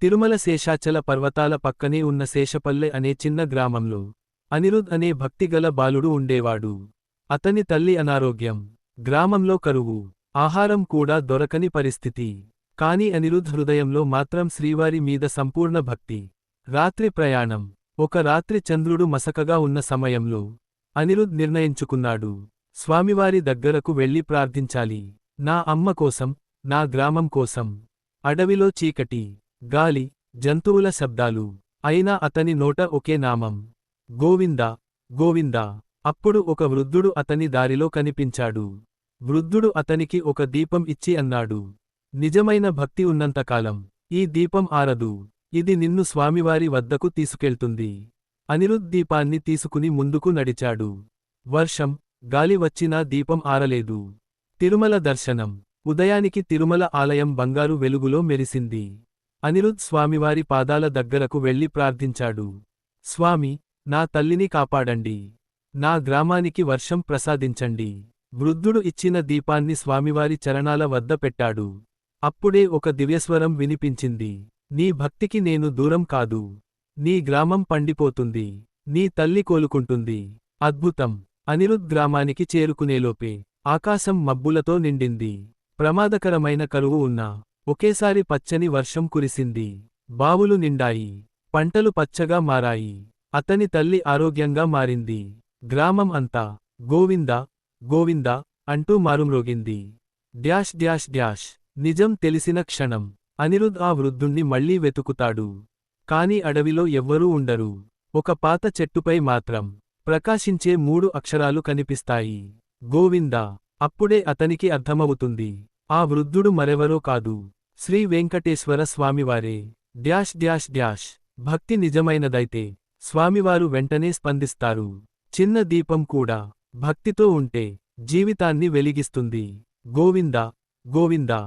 తిరుమల శేషాచల పర్వతాల పక్కనే ఉన్న శేషపల్లె అనే చిన్న గ్రామంలో అనిరుద్ అనే భక్తిగల బాలుడు ఉండేవాడు. అతని తల్లి అనారోగ్యం. గ్రామంలో కరువు. ఆహారం కూడా దొరకని పరిస్థితి. కాని అనిరుద్ హృదయంలో మాత్రం శ్రీవారి మీద సంపూర్ణ భక్తి. రాత్రి ప్రయాణం. ఒక రాత్రి చంద్రుడు మసకగా ఉన్న సమయంలో అనిరుద్ నిర్ణయించుకున్నాడు. స్వామివారి దగ్గరకు వెళ్ళి ప్రార్థించాలి. నా అమ్మ కోసం నా గ్రామం కోసం. అడవిలో చీకటి. గాలి జంతువుల శబ్దాలు. అయినా అతని నోట ఒకే నామం. గోవిందా గోవిందా. అప్పుడు ఒక వృద్ధుడు అతని దారిలో కనిపించాడు. వృద్ధుడు అతనికి ఒక దీపం ఇచ్చి అన్నాడు. నిజమైన భక్తి ఉన్నంతకాలం ఈ దీపం ఆరదు. ఇది నిన్ను స్వామివారి వద్దకు తీసుకెళ్తుంది. అనిరుద్ దీపాన్ని తీసుకుని ముందుకు నడిచాడు. వర్షం గాలి వచ్చినా దీపం ఆరలేదు. తిరుమల దర్శనం. ఉదయానికి తిరుమల ఆలయం బంగారు వెలుగులో మెరిసింది. అనిరుద్ స్వామివారి పాదాల దగ్గరకు వెళ్ళి ప్రార్థించాడు. స్వామి నా తల్లిని కాపాడండి. నా గ్రామానికి వర్షం ప్రసాదించండి. వృద్ధుడు ఇచ్చిన దీపాన్ని స్వామివారి చరణాల వద్ద పెట్టాడు. అప్పుడే ఒక దివ్యస్వరం వినిపించింది. నీ భక్తికి నేను దూరం కాదు. నీ గ్రామం పండిపోతుంది. నీ తల్లి కోలుకుంటుంది. అద్భుతం. అనిరుద్ గ్రామానికి చేరుకునేలోపే ఆకాశం మబ్బులతో నిండింది. ప్రమాదకరమైన కరువు ఉన్నా ఒకేసారి పచ్చని వర్షం కురిసింది. బావులు నిండాయి. పంటలు పచ్చగా మారాయి. అతని తల్లి ఆరోగ్యంగా మారింది. గ్రామం అంతా గోవిందా గోవిందా అంటూ మారుమ్రోగింది. Dash dash dash. నిజం తెలిసిన క్షణం. అనిరుద్ ఆ వృద్ధుణ్ణి మళ్ళీ వెతుకుతాడు. కాని అడవిలో ఎవ్వరూ ఉండరు. ఒక పాత చెట్టుపై మాత్రం ప్రకాశించే మూడు అక్షరాలు కనిపిస్తాయి. గోవిందా. అప్పుడే అతనికి అర్థమవుతుంది. ఆ వృద్ధుడు మరెవరో కాదు. శ్రీ వెంకటేశ్వర స్వామివారే డ్యాష్ డ్యాష్ డ్యాష్. భక్తి నిజమైనదైతే స్వామివారు వెంటనే స్పందిస్తారు. చిన్న దీపం కూడా భక్తితో ఉంటే జీవితాన్ని వెలిగిస్తుంది. గోవిందా గోవిందా.